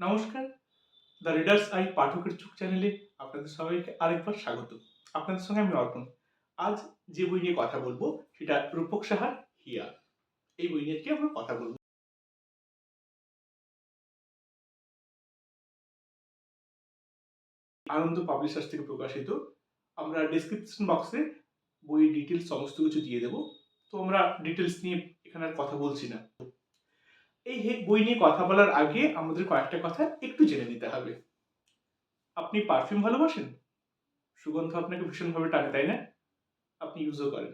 নমস্কার। The readers I পাঠকের চোখ চ্যানেলে আপনাদের সবাইকে আরেকবার স্বাগত। আপনাদের সঙ্গে আমি অর্পণ। আজ যে বই নিয়ে কথা বলব, সেটা রূপক সাহার হিয়া। এই বই নিয়ে আমরা কথা বলব? আনন্দ পাবলিশার্স থেকে প্রকাশিত। আমরা ডেসক্রিপশন বক্সে বইয়ের ডিটেলস সমস্ত কিছু দিয়ে দেবো। তো আমরা ডিটেলস নিয়ে এখানে আর কথা বলছি না। এই বই নিয়ে কথা বলার আগে আমাদের কয়েকটা কথা একটু জেনে নিতে হবে। আপনি পারফিউম ভালোবাসেন? সুগন্ধ আপনাকে ভীষণভাবে টানে, তাই না? আপনি ইউজও করেন।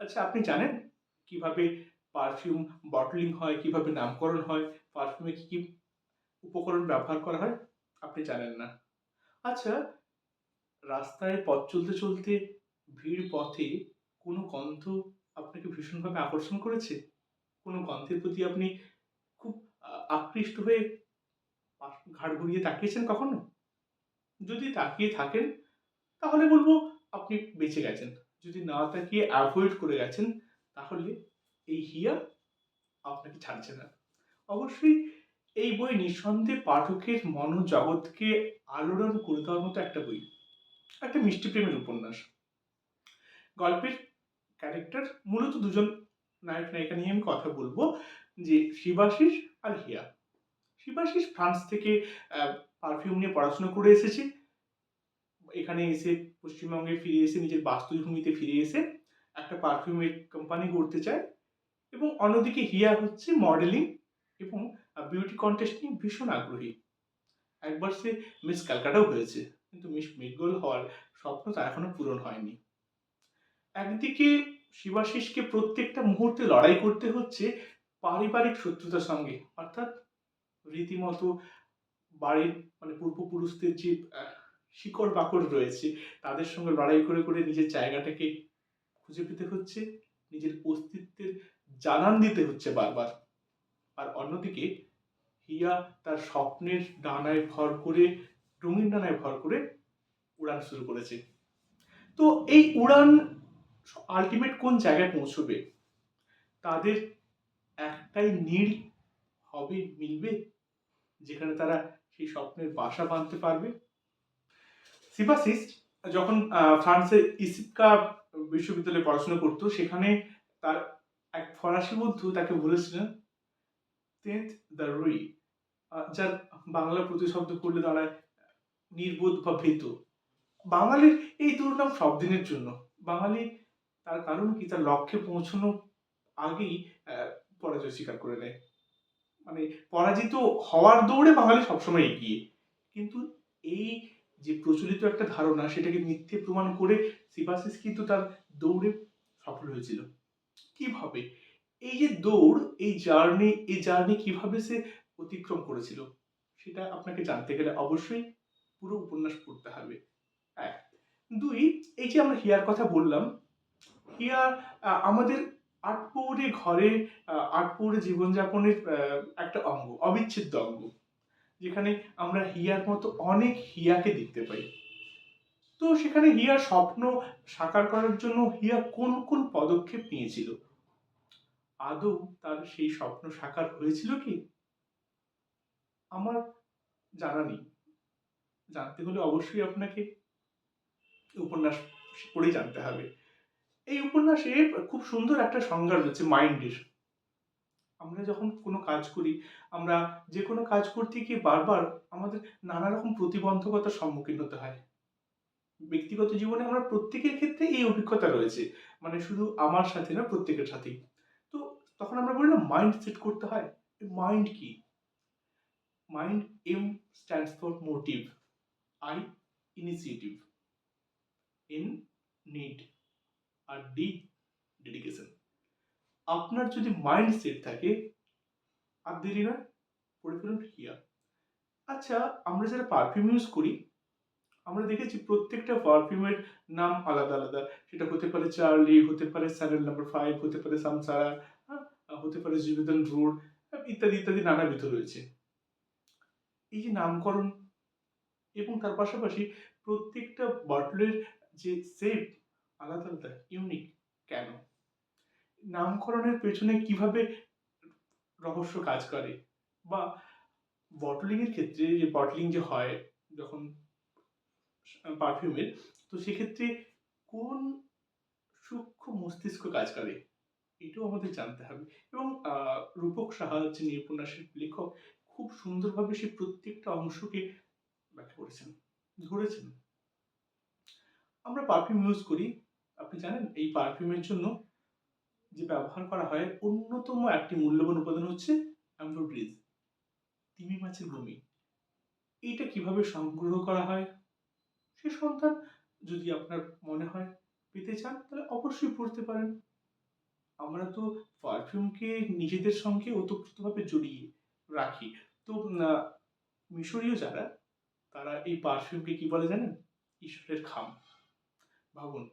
আচ্ছা আপনি জানেন কীভাবে পারফিউম বটলিং হয়, কীভাবে নামকরণ হয় পারফিউমে কি কি উপকরণ ব্যবহার করা হয়? আপনি জানেন না। আচ্ছা রাস্তায় পথ চলতে চলতে ভিড় পথে কোনো গন্ধ আপনাকে ভীষণভাবে আকর্ষণ করেছে? কোনো গন্ধের প্রতি আপনি খুব আকৃষ্ট হয়ে ঘাড় ঘুরিয়ে তাকিয়েছেন কখনো? যদি তাকিয়ে থাকেন, তাহলে বলব আপনি বেঁচে গেছেন। যদি না তাকিয়ে অ্যাভয়েড করে গেছেন, তাহলে এই হিয়া আপনাকে ছাড়ছে না। অবশ্যই এই বই নিঃসন্দেহে পাঠকের মনোজগৎকে আলোড়ন করে দেওয়ার মতো একটা বই। একটা মিষ্টি প্রেমের উপন্যাস। গল্পের ক্যারেক্টার মূলত দুজন নায়ক নায়িকা নিয়ে আমি কথা বলব। যে শিবাশিস আর হিয়া। শিবাশিস ফ্রান্স থেকে পারফিউম নিয়ে পড়াশোনা করে এসেছে। এখানে এসে পশ্চিমবঙ্গে ফিরে এসে নিজের বাস্তুভূমিতে ফিরে এসে একটা পারফিউমের কোম্পানি করতে চায় এবং অন্যদিকে হিয়া হচ্ছে মডেলিং এবং বিউটি কন্টেস্ট নিয়ে ভীষণ আগ্রহী। একবার সে মিস ক্যালকাটাও হয়েছে, কিন্তু মিস মেঘগোল হওয়ার স্বপ্ন তার এখনও পূরণ হয়নি। একদিকে শিবাশিসকে প্রত্যেকটা মুহূর্তে লড়াই করতে হচ্ছে পারিবারিক শত্রুতার সঙ্গে, অর্থাৎ রীতিমতো বাড়ির মানে পূর্বপুরুষদের যে শিকড় বাকড় রয়েছে, তাদের সঙ্গে লড়াই করে করে নিজের জায়গাটাকে খুঁজে পেতে হচ্ছে, নিজের অস্তিত্বের জানান দিতে হচ্ছে বারবার। আর অন্যদিকে, হিয়া তার স্বপ্নের ডানায় ভর করে, রঙিন ডানায় ভর করে উড়ান শুরু করেছে। তো এই উড়ান আলটিমেট কোন জায়গায় পৌঁছবে? তাদের একটাই নীড় হবে, মিলবে, যেখানে তারা সেই স্বপ্নের বাসা বাঁধতে পারবে। সিবাসিস যখন ফ্রান্সের ইসিপকা বিশ্ববিদ্যালয়ে পড়াশোনা করতো, সেখানে তার এক ফরাসি বন্ধু তাকে বলেছিলেন তেঁত দ্য রুই যার বাংলা প্রতিশব্দ করলে দাঁড়ায়, নির্বোধ বা ভীত। বাঙালির এই দুর্নাম সব দিনের জন্য। বাঙালি তার কারণ কি? তার লক্ষ্যে পৌঁছানো আগেই পরাজয় স্বীকার করে নেয়। মানে পরাজিত হওয়ার দৌড়ে বাঙালি সবসময় এগিয়ে। কিন্তু এই যে প্রচলিত একটা ধারণা সেটাকে মিথ্যে প্রমাণ করে সিবাসিস কিন্তু তার দৌড়ে সফল হয়েছিল। কীভাবে? এই যে দৌড় এই জার্নি এই জার্নি কীভাবে সে অতিক্রম করেছিল সেটা আপনাকে জানতে গেলে অবশ্যই পুরো উপন্যাস পড়তে হবে। এক। দুই এই যে আমরা হিয়ার কথা বললাম হিয়া আহ, আমাদের আটপৌরে ঘরে আটপৌরে জীবনযাপনের একটা অঙ্গ, অবিচ্ছেদ্য অঙ্গ, যেখানে আমরা হিয়ার মতো অনেক হিয়াকে দেখতে পাই। তো সেখানে হিয়ার স্বপ্ন সাকার করার জন্য হিয়া কোন কোন পদক্ষেপ নিয়েছিল? আদৌ তার সেই স্বপ্ন সাকার হয়েছিল কি? আমার জানা নেই। জানতে হলে অবশ্যই আপনাকে উপন্যাস পড়েই জানতে হবে। এই উপন্যাসে খুব সুন্দর একটা সংজ্ঞা রয়েছে মাইন্ডের আমরা যখন কোনো কাজ করি, আমরা যে কোনো কাজ করতে গিয়ে বারবার আমাদের নানা রকম প্রতিবন্ধকতার সম্মুখীন হতে হয়। ব্যক্তিগত জীবনে আমরা প্রত্যেকের ক্ষেত্রে এই অভিজ্ঞতা রয়েছে মানে শুধু আমার সাথে না, প্রত্যেকের সাথেই। তো তখন আমরা বললাম মাইন্ড সেট করতে হয়। মাইন্ড কি? Mind M stands for motive I initiative N need R D dedication আপনার যদি মাইন্ড সেট থাকে আর দেরি না পড়ে ফেলুন হিয়া আচ্ছা আমরা যারা পারফিউম ইউজ করি আমরা দেখেছি প্রত্যেকটা পারফিউমের নাম আলাদা আলাদা। সেটা হতে পারে চার্লি হতে পারে স্যারেল নাম্বার ফাইভ হতে পারে সামসারা হ্যাঁ, হতে পারে জিবেদন রোড ইত্যাদি ইত্যাদি নানাবিধ রয়েছে। এই যে নামকরণ এবং তার পাশাপাশি প্রত্যেকটা বটলের যে সেপ আলাদা আলাদা ইউনিক কেন? নামকরণের পেছনে কীভাবে রহস্য কাজ করে? বা বটলিংয়ের ক্ষেত্রে যে বটলিং যে হয়, যখন পারফিউমের তো সেক্ষেত্রে কোন সূক্ষ্ম মস্তিষ্ক কাজ করে? এটাও আমাদের জানতে হবে। এবং রূপক সাহা, যিনি উপন্যাসের লেখক, খুব সুন্দরভাবে সে প্রত্যেকটা অংশকে ব্যাখ্যা করেছেন, ধরেছেন। আমরা পারফিউম ইউজ করি আপনি জানেন, এই পারফিউমের জন্য যে ব্যবহার করা হয়, অন্যতম একটি মূল্যবান উপাদান হচ্ছে অ্যাম্ফোড্রিজ তিমি মাছের বমি। এইটা কীভাবে সংগ্রহ করা হয়? সে সন্ধান যদি আপনার মনে হয় পেতে চান, তাহলে অবশ্যই পড়তে পারেন। আমরা তো পারফিউমকে নিজেদের সঙ্গে ওতপ্রোতভাবে জড়িয়ে রাখি। তো মিশরীয় যারা, তারা এই পারফিউমকে কি বলে জানেন? ঈশ্বরের খাম। ভাবুন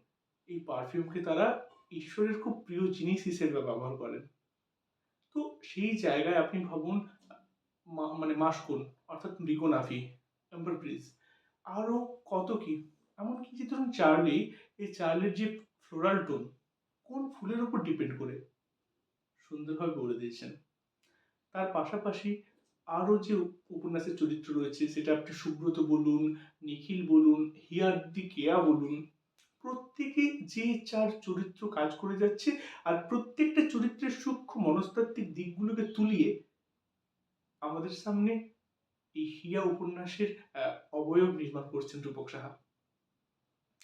এই পারফিউমকে তারা ঈশ্বরের খুব প্রিয় জিনিস হিসেবে ব্যবহার করেন। তো সেই জায়গায় আপনি ভাবুন মানে মাসকোন অর্থাৎ রিগোনাফি এম্বার ব্রিজ আরও কত কি? এমনকি যে ধরুন চার্লি, এই চার্লির যে ফ্লোরাল টোন কোন ফুলের উপর ডিপেন্ড করে? সুন্দরভাবে বলে দিয়েছেন। তার পাশাপাশি আরও যে উপন্যাসের চরিত্র রয়েছে, সেটা আপনি সুব্রত বলুন, নিখিল বলুন হিয়ার্দি কেয়া বলুন প্রত্যেকে যে চার চরিত্র কাজ করে যাচ্ছে আর প্রত্যেকটা চরিত্রের সূক্ষ্ম মনস্তাত্ত্বিক দিকগুলোকে তুলিয়ে আমাদের সামনে এই হিয়া উপন্যাসের অবয়ব নির্মাণ করছেন রূপক সাহা।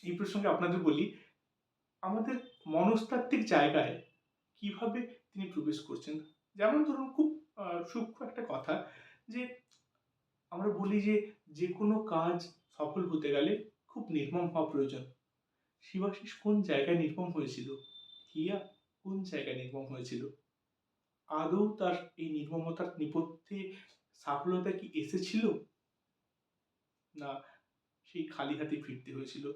এই প্রসঙ্গে আপনাদের বলি, আমাদের মনস্তাত্ত্বিক জায়গায় কীভাবে তিনি প্রবেশ করছেন? যেমন ধরুন খুব সূক্ষ্ম একটা কথা যে আমরা বলি যে যে কোনো কাজ সফল হতে গেলে খুব নির্মম হওয়া প্রয়োজন। শিবাশিস কোন জায়গায় নির্মম হয়েছিল? হিয়া কোন জায়গায় নির্মম হয়েছিল? আদৌ তার এই নির্মমতার নেপথ্যে সাফলতা কি এসেছিল? না, সেই খালি হাতে ফিরতে হয়েছিল।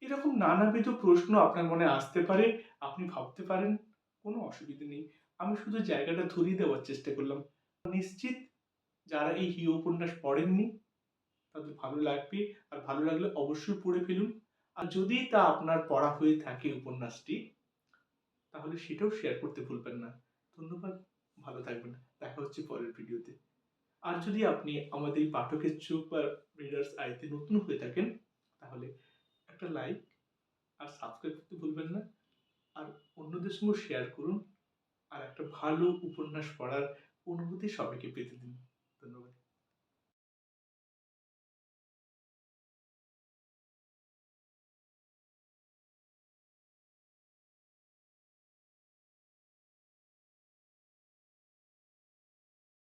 এরকম নানাবিধ প্রশ্ন আপনার মনে আসতে পারে, আপনি ভাবতে পারেন, কোনো অসুবিধা নেই। আমি শুধু জায়গাটা ধরিয়ে দেওয়ার চেষ্টা করলাম। নিশ্চিত যারা এই হিয় উপন্যাস পড়েননি, তাদের ভালো লাগবে, আর ভালো লাগলে অবশ্যই পড়ে ফেলুন। আর যদি তা আপনার পড়া হয়ে থাকে উপন্যাসটি, তাহলে সেটাও শেয়ার করতে ভুলবেন না। ধন্যবাদ, ভালো থাকবেন। দেখা হচ্ছে পরের ভিডিওতে আর যদি আপনি আমাদের পাঠকের চোখ বা রিডার্স আইতে নতুন হয়ে থাকেন, তাহলে একটা লাইক আর সাবস্ক্রাইব করতে ভুলবেন না। আর অন্যদের সঙ্গে শেয়ার করুন। আর একটা ভালো উপন্যাস পড়ার অনুভূতি সবাইকে পেতে দিন।